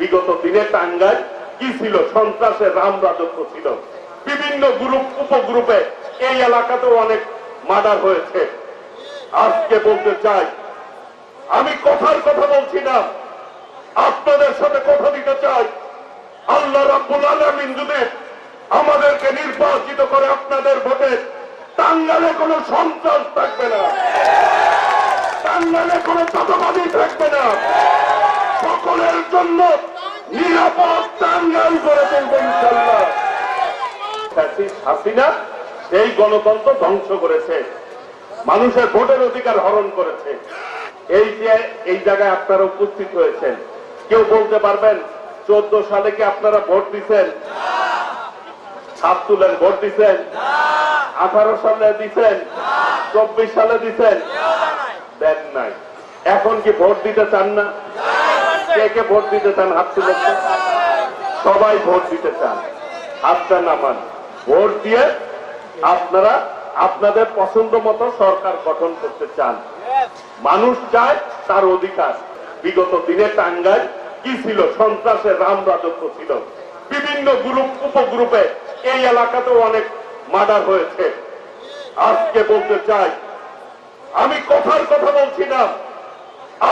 বিগত দিনে টাঙ্গায় কি ছিল? সন্ত্রাসের রাম রাজত্ব ছিল। বিভিন্ন গ্রুপ, উপগ্রুপে এই এলাকাতেও অনেক মার্ডার হয়েছে। আজকে বলতে চাই, আমি কথার কথা বলছি না, আপনাদের সাথে কথা দিতে চাই। আল্লাহ রাব্বুল আলামিন যদি আমাদেরকে নির্বাচিত করে আপনাদের ভোটে টাঙ্গালে কোনো সন্ত্রাস থাকবে না। টাঙ্গালে কোনো চাঁদাবাদী থাকবে না। হাসিনা সেই গণতন্ত্র ধ্বংস করেছে। মানুষের ভোটের অধিকার হরণ করেছে। এই যে এই জায়গায় আপনারা উপস্থিত হয়েছেন, কেউ বলতে পারবেন, চোদ্দ সালে কি আপনারা ভোট দিচ্ছেন হাত তুলেন ভোট দিচ্ছেন আঠারো সালে দিচ্ছেন চব্বিশ সালে দিচ্ছেন দেন নাই। এখন কি ভোট দিতে চান না? কে কে ভোট দিতে চান হাত তুলে সবাই ভোট দিতে চান। হাতটা নামান। ভোট দিয়ে আপনারা আপনাদের পছন্দ মতো সরকার গঠন করতে চান। মানুষ চায় তার অধিকার। বিগত দিনে টাঙ্গায় কি ছিল? সন্ত্রাসের রাম রাজত্ব ছিল। বিভিন্ন গ্রুপ, উপগ্রুপে এই এলাকাতেও অনেক মার্ডার হয়েছে। আজকে বলতে চাই, আমি কথার কথা বলছি না।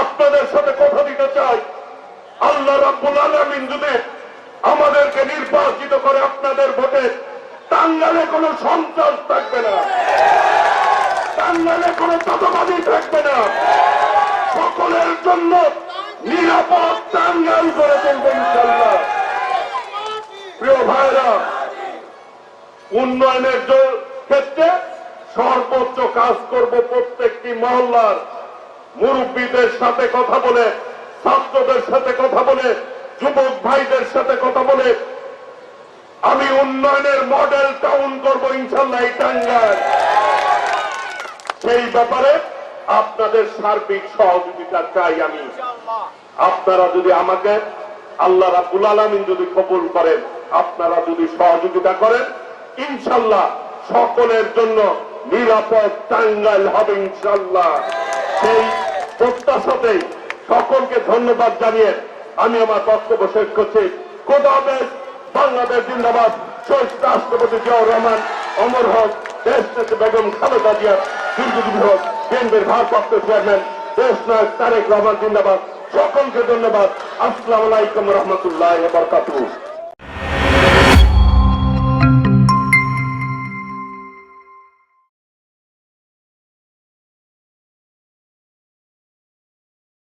আপনাদের সাথে কথা দিতে চাই। রাব্বুল আলামিন যদি আমাদেরকে নির্বাচিত করে আপনাদের ভোটে, টাঙ্গালে কোনো সন্ত্রাস থাকবে না। টাঙ্গালে কোনো চাঁদাবাদী থাকবে না। সকলের জন্য নিরাপদ টাঙ্গাল করে তুলবে ইনশাল্লাহ প্রিয় ভাইরা, উন্নয়নের ক্ষেত্রে সর্বোচ্চ কাজ করব প্রত্যেকটি মহল্লার মুরব্বীদের সাথে কথা বলে ছাত্রদের সাথে কথা বলে, যুবক ভাইদের সাথে কথা বলে, আমি উন্নয়নের মডেল টাউন করব ইনশাল্লাহ এই সেই ব্যাপারে আপনাদের সার্বিক সহযোগিতা চাই আমি। আপনারা যদি আমাকে, আল্লাহ রাবুল আলমিন যদি কবুল করেন, আপনারা যদি সহযোগিতা করেন, ইনশাল্লাহ সকলের জন্য নিরাপদ টাঙ্গাইল হবে ইনশাল্লাহ। সেই প্রত্যাশাতেই সকলকে ধন্যবাদ জানিয়ে আমি আমার বক্তব্য শেষ করছি। কোথাও বাংলাদেশ জিন্দাবাদ। শহীদ রাষ্ট্রপতি জিয়াউর রহমান, অমর হক, দেশ নেত্রী বেগম খালেদা জিয়া দীর্ঘজীবী হোক কেন্দ্রের ভারপ্রাপ্ত চেয়ারম্যান, দেশ নায়ক তারেক রহমান জিন্দাবাদ। সকলকে ধন্যবাদ। আসসালামু আলাইকুম রহমতুল্লাহ বরকাতুহ।